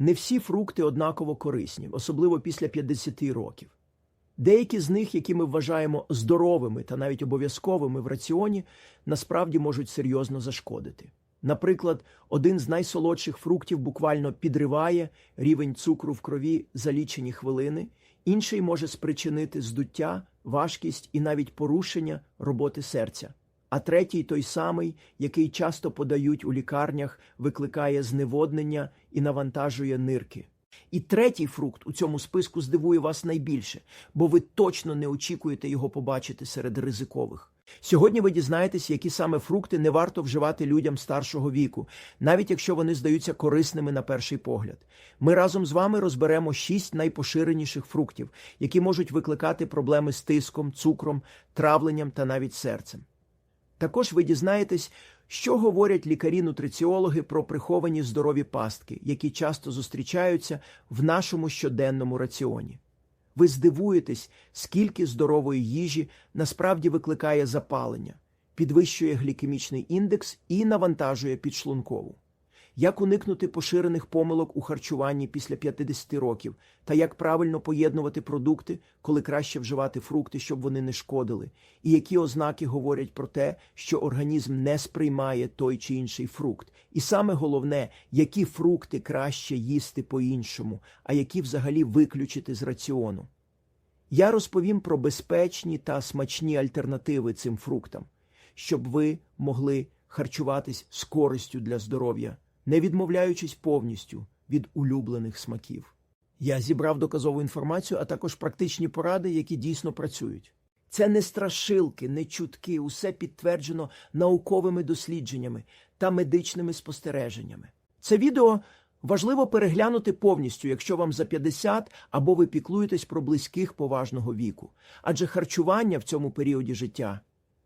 Не всі фрукти однаково корисні, особливо після 50 років. Деякі з них, які ми вважаємо здоровими та навіть обов'язковими в раціоні, насправді можуть серйозно зашкодити. Наприклад, один з найсолодших фруктів буквально підриває рівень цукру в крові за лічені хвилини, інший може спричинити здуття, важкість і навіть порушення роботи серця. А третій, той самий, який часто подають у лікарнях, викликає зневоднення і навантажує нирки. І третій фрукт у цьому списку здивує вас найбільше, бо ви точно не очікуєте його побачити серед ризикових. Сьогодні ви дізнаєтесь, які саме фрукти не варто вживати людям старшого віку, навіть якщо вони здаються корисними на перший погляд. Ми разом з вами розберемо шість найпоширеніших фруктів, які можуть викликати проблеми з тиском, цукром, травленням та навіть серцем. Також ви дізнаєтесь, що говорять лікарі-нутриціологи про приховані здорові пастки, які часто зустрічаються в нашому щоденному раціоні. Ви здивуєтесь, скільки здорової їжі насправді викликає запалення, підвищує глікемічний індекс і навантажує підшлункову. Як уникнути поширених помилок у харчуванні після 50 років, та як правильно поєднувати продукти, коли краще вживати фрукти, щоб вони не шкодили, і які ознаки говорять про те, що організм не сприймає той чи інший фрукт, і саме головне, які фрукти краще їсти по-іншому, а які взагалі виключити з раціону. Я розповім про безпечні та смачні альтернативи цим фруктам, щоб ви могли харчуватись з користю для здоров'я не відмовляючись повністю від улюблених смаків. Я зібрав доказову інформацію, а також практичні поради, які дійсно працюють. Це не страшилки, не чутки, усе підтверджено науковими дослідженнями та медичними спостереженнями. Це відео важливо переглянути повністю, якщо вам за 50 або ви піклуєтесь про близьких поважного віку. Адже харчування в цьому періоді життя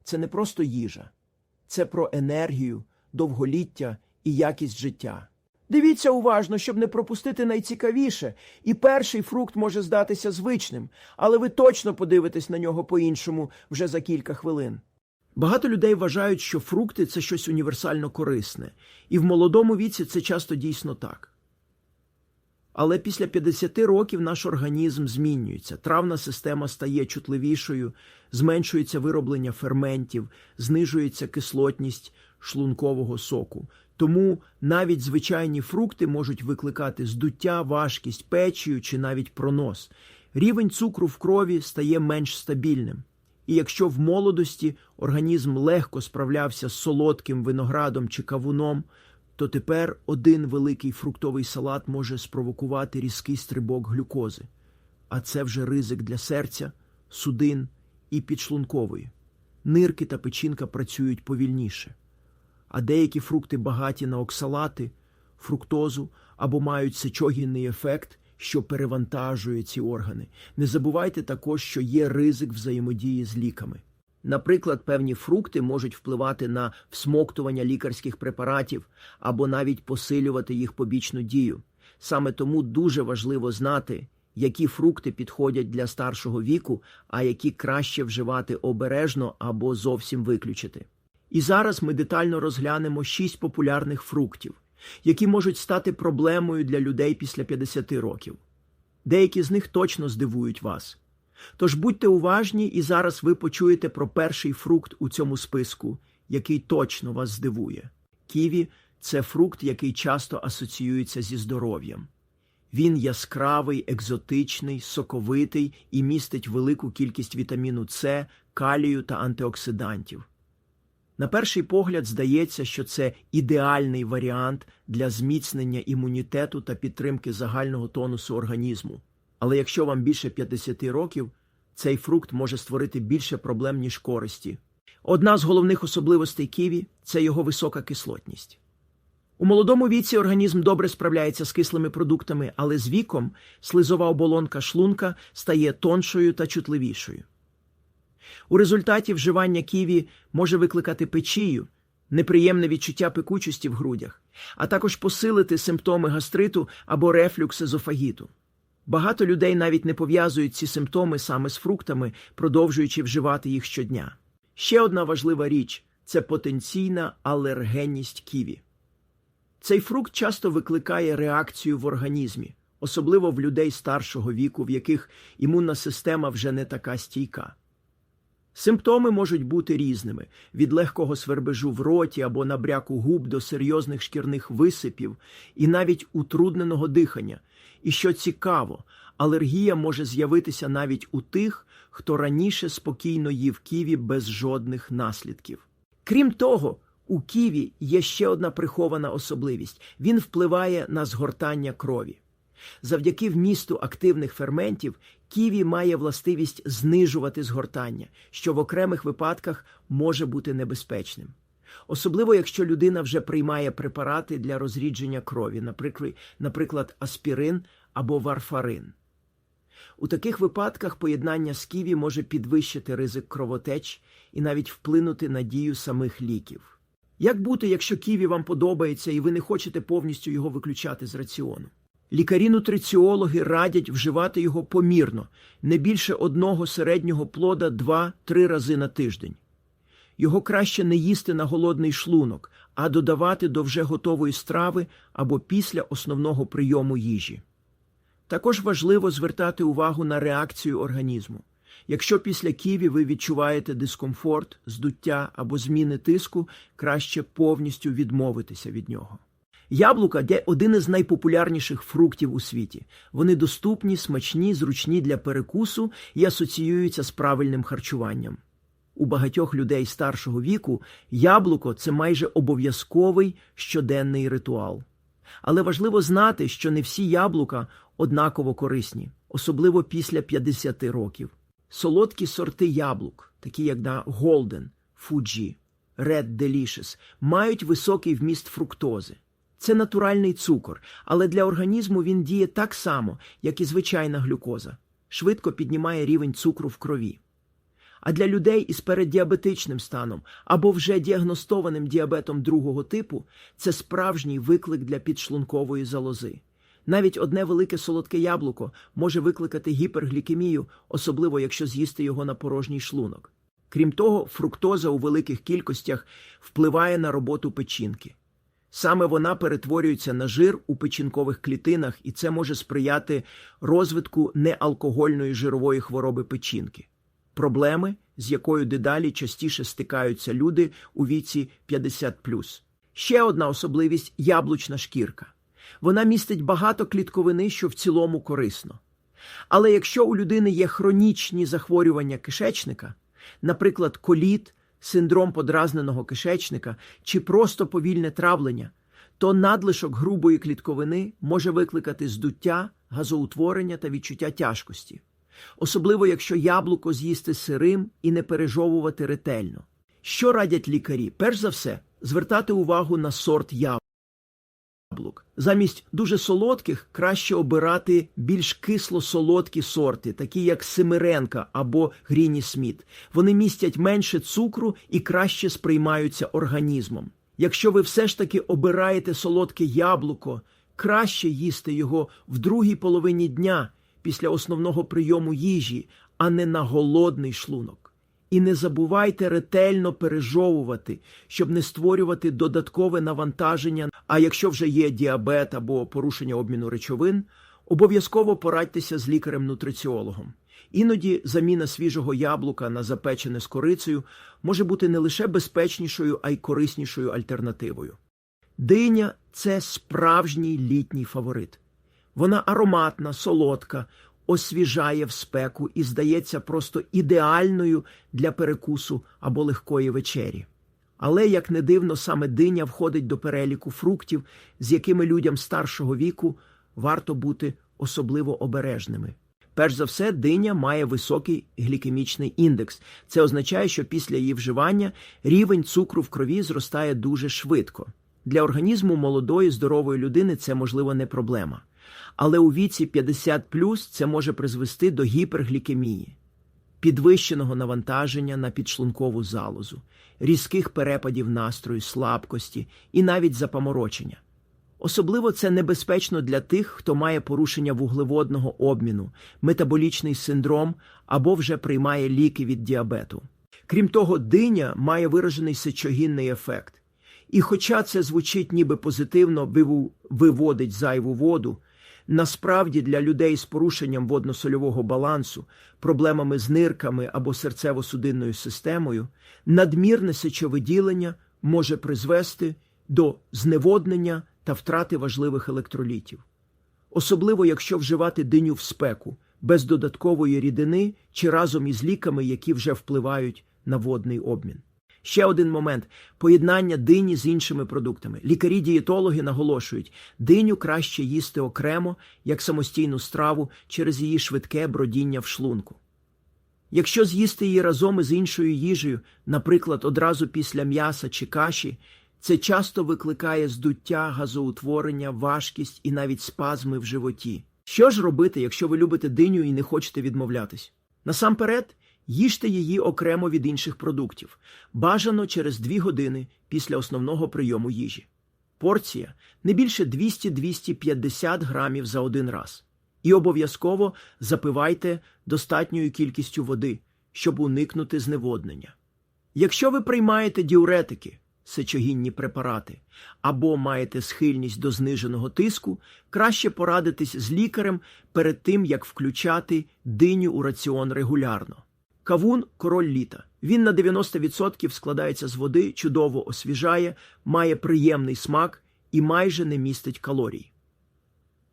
це не просто їжа, це про енергію, довголіття і якість життя. Дивіться уважно, щоб не пропустити найцікавіше, і перший фрукт може здатися звичним, але ви точно подивитесь на нього по-іншому вже за кілька хвилин. Багато людей вважають, що фрукти це щось універсально корисне, і в молодому віці це часто дійсно так. Але після 50 років наш організм змінюється, травна система стає чутливішою, зменшується вироблення ферментів, знижується кислотність шлункового соку. Тому навіть звичайні фрукти можуть викликати здуття, важкість, печію чи навіть пронос. Рівень цукру в крові стає менш стабільним. І якщо в молодості організм легко справлявся з солодким виноградом чи кавуном, то тепер один великий фруктовий салат може спровокувати різкий стрибок глюкози, а це вже ризик для серця, судин і підшлункової. Нирки та печінка працюють повільніше а деякі фрукти багаті на оксалати, фруктозу або мають сечогінний ефект, що перевантажує ці органи. Не забувайте також, що є ризик взаємодії з ліками. Наприклад, певні фрукти можуть впливати на всмоктування лікарських препаратів або навіть посилювати їх побічну дію. Саме тому дуже важливо знати, які фрукти підходять для старшого віку, а які краще вживати обережно або зовсім виключити. І зараз ми детально розглянемо шість популярних фруктів, які можуть стати проблемою для людей після 50 років. Деякі з них точно здивують вас. Тож будьте уважні, і зараз ви почуєте про перший фрукт у цьому списку, який точно вас здивує. Ківі це фрукт, який часто асоціюється зі здоров'ям. Він яскравий, екзотичний, соковитий і містить велику кількість вітаміну С, калію та антиоксидантів. На перший погляд здається, що це ідеальний варіант для зміцнення імунітету та підтримки загального тонусу організму. Але якщо вам більше 50 років, цей фрукт може створити більше проблем, ніж користі. Одна з головних особливостей ківі це його висока кислотність. У молодому віці організм добре справляється з кислими продуктами, але з віком слизова оболонка шлунка стає тоншою та чутливішою. У результаті вживання ківі може викликати печію, неприємне відчуття пекучості в грудях, а також посилити симптоми гастриту або рефлюкс-езофагіту. Багато людей навіть не пов'язують ці симптоми саме з фруктами, продовжуючи вживати їх щодня. Ще одна важлива річ це потенційна алергенність ківі. Цей фрукт часто викликає реакцію в організмі, особливо в людей старшого віку, в яких імунна система вже не така стійка. Симптоми можуть бути різними від легкого свербежу в роті або набряку губ до серйозних шкірних висипів і навіть утрудненого дихання. І що цікаво, алергія може з'явитися навіть у тих, хто раніше спокійно їв ківі без жодних наслідків. Крім того, у ківі є ще одна прихована особливість він впливає на згортання крові. Завдяки вмісту активних ферментів ківі має властивість знижувати згортання, що в окремих випадках може бути небезпечним. Особливо, якщо людина вже приймає препарати для розрідження крові, наприклад, аспірин або варфарин. У таких випадках поєднання з ківі може підвищити ризик кровотеч і навіть вплинути на дію самих ліків. Як бути, якщо ківі вам подобається і ви не хочете повністю його виключати з раціону? Лікарі-нутриціологи радять вживати його помірно, не більше одного середнього плода 2-3 рази на тиждень. Його краще не їсти на голодний шлунок, а додавати до вже готової страви або після основного прийому їжі. Також важливо звертати увагу на реакцію організму. Якщо після ківі ви відчуваєте дискомфорт, здуття або зміни тиску, краще повністю відмовитися від нього. Яблука один із найпопулярніших фруктів у світі. Вони доступні, смачні, зручні для перекусу і асоціюються з правильним харчуванням. У багатьох людей старшого віку яблуко це майже обов'язковий щоденний ритуал. Але важливо знати, що не всі яблука однаково корисні, особливо після 50 років. Солодкі сорти яблук, такі як на Golden, Fuji, Red Delicious, мають високий вміст фруктози. Це натуральний цукор, але для організму він діє так само, як і звичайна глюкоза, швидко піднімає рівень цукру в крові. А для людей із переддіабетичним станом або вже діагностованим діабетом другого типу це справжній виклик для підшлункової залози. Навіть одне велике солодке яблуко може викликати гіперглікемію, особливо якщо з'їсти його на порожній шлунок. Крім того, фруктоза у великих кількостях впливає на роботу печінки. Саме вона перетворюється на жир у печінкових клітинах, і це може сприяти розвитку неалкогольної жирової хвороби печінки, проблеми, з якою дедалі частіше стикаються люди у віці 50+. Ще одна особливість яблучна шкірка. Вона містить багато клітковини, що в цілому корисно. Але якщо у людини є хронічні захворювання кишечника, наприклад, коліт, синдром подразненого кишечника чи просто повільне травлення, то надлишок грубої клітковини може викликати здуття, газоутворення та відчуття тяжкості, особливо якщо яблуко з'їсти сирим і не пережовувати ретельно. Що радять лікарі? Перш за все, звертати увагу на сорт яблук. Замість дуже солодких краще обирати більш кисло-солодкі сорти, такі як Семиренка або Гріні Сміт. Вони містять менше цукру і краще сприймаються організмом. Якщо ви все ж таки обираєте солодке яблуко, краще їсти його в другій половині дня після основного прийому їжі, а не на голодний шлунок. І не забувайте ретельно пережовувати, щоб не створювати додаткове навантаження. А якщо вже є діабет або порушення обміну речовин, обов'язково порадьтеся з лікарем-нутриціологом. Іноді заміна свіжого яблука на запечене з корицею може бути не лише безпечнішою, а й кориснішою альтернативою. Диня це справжній літній фаворит. Вона ароматна, солодка, освіжає в спеку і здається просто ідеальною для перекусу або легкої вечері. Але, як не дивно, саме диня входить до переліку фруктів, з якими людям старшого віку варто бути особливо обережними. Перш за все, диня має високий глікемічний індекс. Це означає, що після її вживання рівень цукру в крові зростає дуже швидко. Для організму молодої здорової людини це можливо не проблема. Але у віці 50 це може призвести до гіперглікемії, підвищеного навантаження на підшлункову залозу, різких перепадів настрою, слабкості і навіть запаморочення. Особливо це небезпечно для тих, хто має порушення вуглеводного обміну, метаболічний синдром або вже приймає ліки від діабету. Крім того, диня має виражений сечогінний ефект. І хоча це звучить ніби позитивно, виводить зайву воду, насправді для людей з порушенням водно-сольового балансу, проблемами з нирками або серцево-судинною системою, надмірне сечовиділення може призвести до зневоднення та втрати важливих електролітів. Особливо якщо вживати диню в спеку, без додаткової рідини чи разом із ліками, які вже впливають на водний обмін. Ще один момент поєднання дині з іншими продуктами. Лікарі-дієтологи наголошують, диню краще їсти окремо як самостійну страву через її швидке бродіння в шлунку. Якщо з'їсти її разом із іншою їжею, наприклад, одразу після м'яса чи каші, це часто викликає здуття, газоутворення, важкість і навіть спазми в животі. Що ж робити, якщо ви любите диню і не хочете відмовлятись? Насамперед, їжте її окремо від інших продуктів, бажано через 2 години після основного прийому їжі. Порція не більше 200-250 грамів за один раз. І обов'язково запивайте достатньою кількістю води, щоб уникнути зневоднення. Якщо ви приймаєте діуретики, сечогінні препарати, або маєте схильність до зниженого тиску, краще порадитись з лікарем перед тим, як включати диню у раціон регулярно. Кавун король літа. Він на 90% складається з води, чудово освіжає, має приємний смак і майже не містить калорій.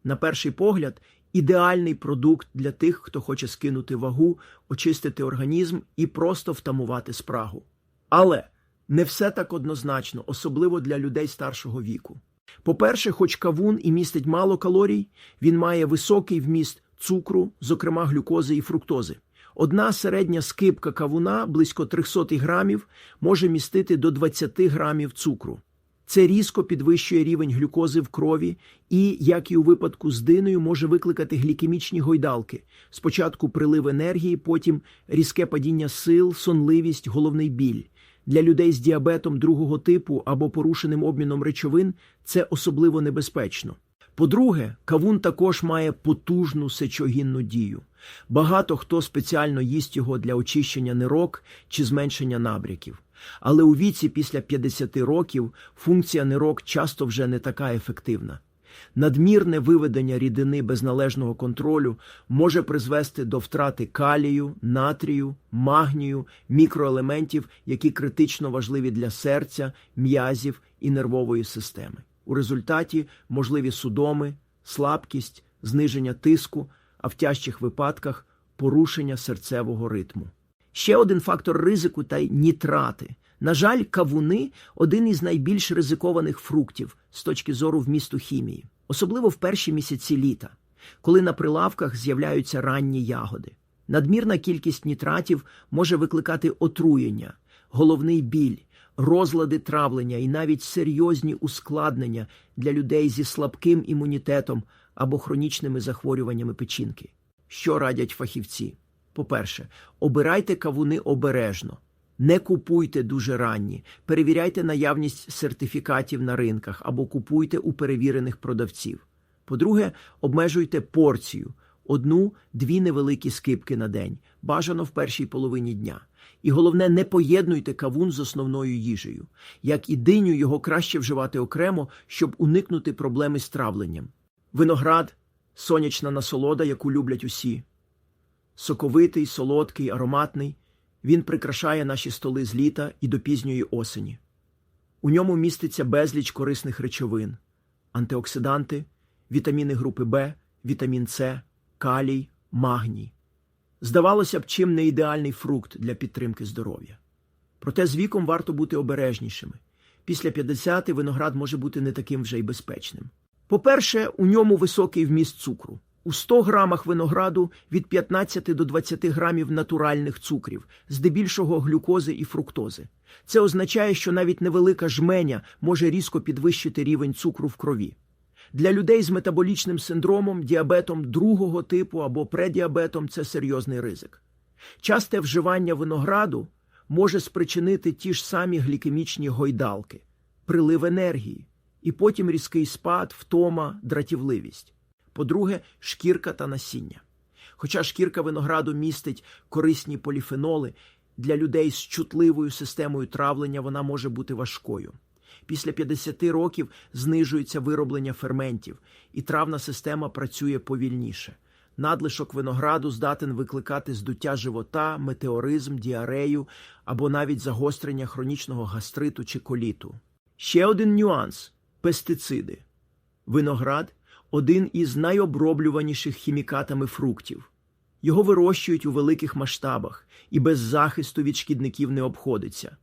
На перший погляд, ідеальний продукт для тих, хто хоче скинути вагу, очистити організм і просто втамувати спрагу. Але не все так однозначно, особливо для людей старшого віку. По-перше, хоч кавун і містить мало калорій, він має високий вміст цукру, зокрема глюкози і фруктози. Одна середня скипка кавуна близько 300 грамів може містити до 20 грамів цукру. Це різко підвищує рівень глюкози в крові і, як і у випадку з диною, може викликати глікемічні гойдалки. Спочатку прилив енергії, потім різке падіння сил, сонливість, головний біль. Для людей з діабетом другого типу або порушеним обміном речовин це особливо небезпечно. По-друге, кавун також має потужну сечогінну дію. Багато хто спеціально їсть його для очищення нирок чи зменшення набряків. Але у віці після 50 років функція нирок часто вже не така ефективна. Надмірне виведення рідини без належного контролю може призвести до втрати калію, натрію, магнію, мікроелементів, які критично важливі для серця, м'язів і нервової системи. У результаті можливі судоми, слабкість, зниження тиску, а в тяжчих випадках порушення серцевого ритму. Ще один фактор ризику та й нітрати. На жаль, кавуни один із найбільш ризикованих фруктів з точки зору вмісту хімії, особливо в перші місяці літа, коли на прилавках з'являються ранні ягоди. Надмірна кількість нітратів може викликати отруєння, головний біль, розлади травлення і навіть серйозні ускладнення для людей зі слабким імунітетом або хронічними захворюваннями печінки. Що радять фахівці? По-перше, обирайте кавуни обережно. Не купуйте дуже ранні, перевіряйте наявність сертифікатів на ринках або купуйте у перевірених продавців. По-друге, обмежуйте порцію одну-дві невеликі скипки на день, бажано в першій половині дня. І головне, не поєднуйте кавун з основною їжею. Як і диню, його краще вживати окремо, щоб уникнути проблеми з травленням. Виноград сонячна насолода, яку люблять усі. Соковитий, солодкий, ароматний. Він прикрашає наші столи з літа і до пізньої осені. У ньому міститься безліч корисних речовин, антиоксиданти, вітаміни групи Б, вітамін С, калій, магній. Здавалося б, чим не ідеальний фрукт для підтримки здоров'я. Проте з віком варто бути обережнішими. Після 50 виноград може бути не таким вже й безпечним. По-перше, у ньому високий вміст цукру. У 100 грамах винограду від 15 до 20 грамів натуральних цукрів, здебільшого глюкози і фруктози. Це означає, що навіть невелика жменя може різко підвищити рівень цукру в крові. Для людей з метаболічним синдромом, діабетом другого типу або предіабетом це серйозний ризик. Часте вживання винограду може спричинити ті ж самі глікемічні гойдалки, прилив енергії, і потім різкий спад, втома, дратівливість. По-друге, шкірка та насіння. Хоча шкірка винограду містить корисні поліфеноли, для людей з чутливою системою травлення вона може бути важкою. Після 50 років знижується вироблення ферментів, і травна система працює повільніше. Надлишок винограду здатен викликати здуття живота, метеоризм, діарею або навіть загострення хронічного гастриту чи коліту. Ще один нюанс пестициди. Виноград один із найоброблюваніших хімікатами фруктів. Його вирощують у великих масштабах і без захисту від шкідників не обходиться.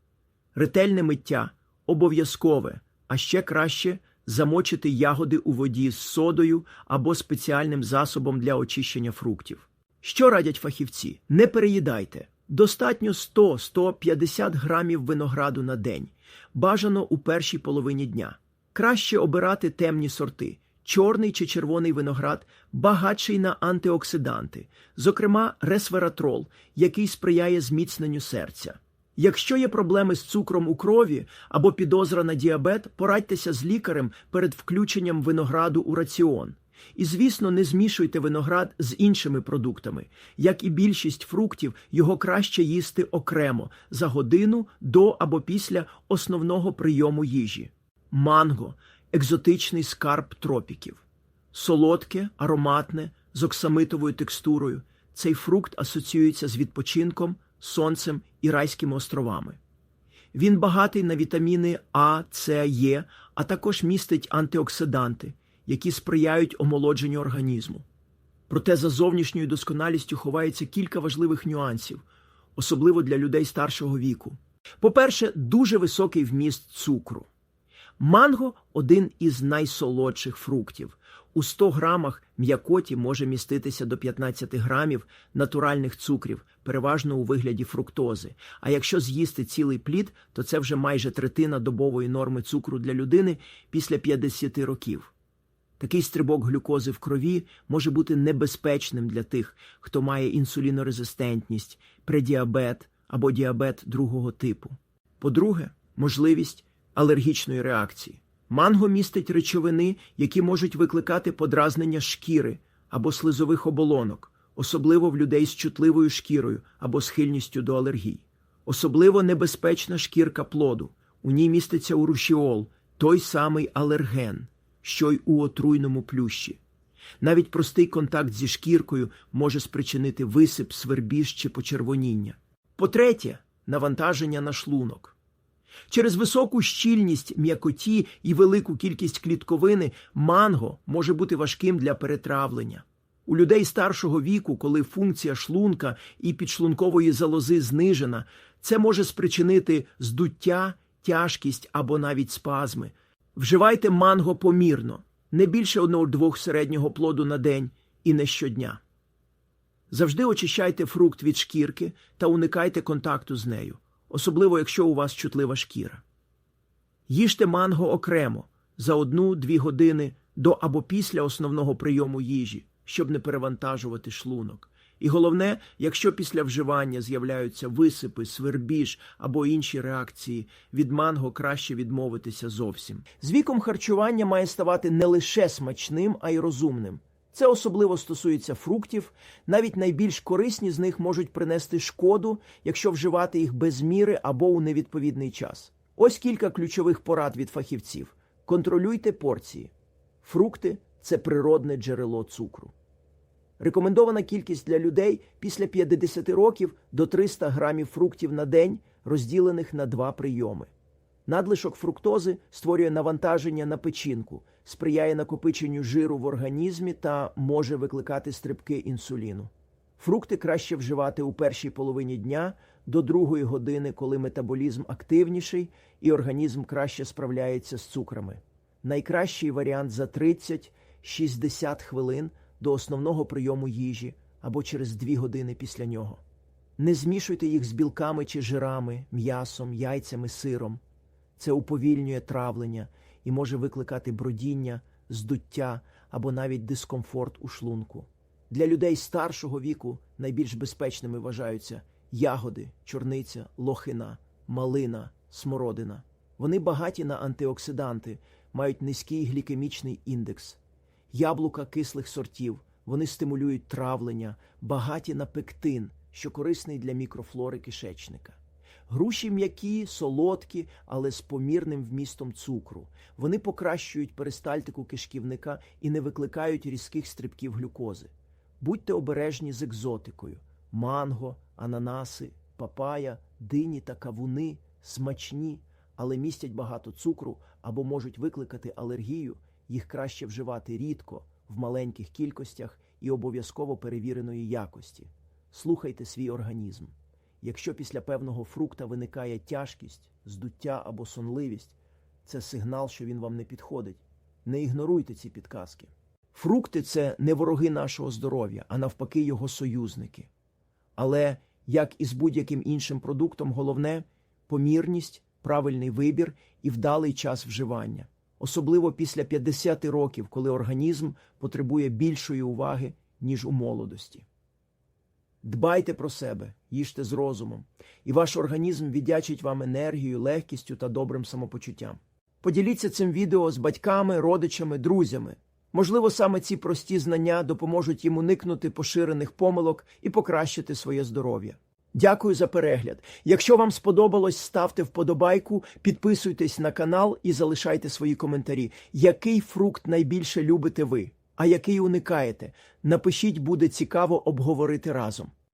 Ретельне миття обов'язкове, а ще краще замочити ягоди у воді з содою або спеціальним засобом для очищення фруктів. Що радять фахівці? Не переїдайте. Достатньо 100-150 грамів винограду на день. Бажано у першій половині дня. Краще обирати темні сорти. Чорний чи червоний виноград багатший на антиоксиданти, зокрема ресвератрол, який сприяє зміцненню серця. Якщо є проблеми з цукром у крові або підозра на діабет, порадьтеся з лікарем перед включенням винограду у раціон. І, звісно, не змішуйте виноград з іншими продуктами. Як і більшість фруктів, його краще їсти окремо за годину до або після основного прийому їжі. Манго екзотичний скарб тропіків. Солодке, ароматне, з оксамитовою текстурою. Цей фрукт асоціюється з відпочинком, сонцем і райськими островами. Він багатий на вітаміни А, С, Е, а також містить антиоксиданти, які сприяють омолодженню організму. Проте за зовнішньою досконалістю ховається кілька важливих нюансів, особливо для людей старшого віку. По-перше, дуже високий вміст цукру. Манго один із найсолодших фруктів. У 100 грамах м'якоті може міститися до 15 грамів натуральних цукрів, переважно у вигляді фруктози. А якщо з'їсти цілий плід, то це вже майже третина добової норми цукру для людини після 50 років. Такий стрибок глюкози в крові може бути небезпечним для тих, хто має інсулінорезистентність, предіабет або діабет другого типу. По-друге, можливість алергічної реакції. Манго містить речовини, які можуть викликати подразнення шкіри або слизових оболонок, особливо в людей з чутливою шкірою або схильністю до алергій. Особливо небезпечна шкірка плоду. У ній міститься урушіол, той самий алерген, що й у отруйному плющі. Навіть простий контакт зі шкіркою може спричинити висип, свербіж чи почервоніння. По-третє, навантаження на шлунок. Через високу щільність м'якоті і велику кількість клітковини манго може бути важким для перетравлення. У людей старшого віку, коли функція шлунка і підшлункової залози знижена, це може спричинити здуття, тяжкість або навіть спазми. Вживайте манго помірно, не більше одного-двох середнього плоду на день і не щодня. Завжди очищайте фрукт від шкірки та уникайте контакту з нею особливо якщо у вас чутлива шкіра. Їжте манго окремо за одну-дві години до або після основного прийому їжі, щоб не перевантажувати шлунок. І головне, якщо після вживання з'являються висипи, свербіж або інші реакції, від манго краще відмовитися зовсім. З віком харчування має ставати не лише смачним, а й розумним. Це особливо стосується фруктів, навіть найбільш корисні з них можуть принести шкоду, якщо вживати їх без міри або у невідповідний час. Ось кілька ключових порад від фахівців: контролюйте порції. Фрукти це природне джерело цукру. Рекомендована кількість для людей після 50 років до 300 грамів фруктів на день, розділених на два прийоми. Надлишок фруктози створює навантаження на печінку, сприяє накопиченню жиру в організмі та може викликати стрибки інсуліну. Фрукти краще вживати у першій половині дня до другої години, коли метаболізм активніший і організм краще справляється з цукрами. Найкращий варіант за 30-60 хвилин до основного прийому їжі або через 2 години після нього. Не змішуйте їх з білками чи жирами, м'ясом, яйцями, сиром. Це уповільнює травлення і може викликати бродіння, здуття або навіть дискомфорт у шлунку. Для людей старшого віку найбільш безпечними вважаються ягоди, чорниця, лохина, малина, смородина. Вони багаті на антиоксиданти, мають низький глікемічний індекс. Яблука кислих сортів, вони стимулюють травлення, багаті на пектин, що корисний для мікрофлори кишечника. Груші м'які, солодкі, але з помірним вмістом цукру. Вони покращують перистальтику кишківника і не викликають різких стрибків глюкози. Будьте обережні з екзотикою: манго, ананаси, папая, дині та кавуни смачні, але містять багато цукру або можуть викликати алергію. Їх краще вживати рідко, в маленьких кількостях і обов'язково перевіреної якості. Слухайте свій організм. Якщо після певного фрукта виникає тяжкість, здуття або сонливість, це сигнал, що він вам не підходить. Не ігноруйте ці підказки. Фрукти це не вороги нашого здоров'я, а навпаки, його союзники. Але, як і з будь-яким іншим продуктом, головне помірність, правильний вибір і вдалий час вживання, особливо після 50 років, коли організм потребує більшої уваги, ніж у молодості. Дбайте про себе, їжте з розумом, і ваш організм віддячить вам енергією, легкістю та добрим самопочуттям. Поділіться цим відео з батьками, родичами, друзями. Можливо, саме ці прості знання допоможуть їм уникнути поширених помилок і покращити своє здоров'я. Дякую за перегляд. Якщо вам сподобалось, ставте вподобайку, підписуйтесь на канал і залишайте свої коментарі. Який фрукт найбільше любите ви, а який уникаєте? Напишіть, буде цікаво обговорити разом.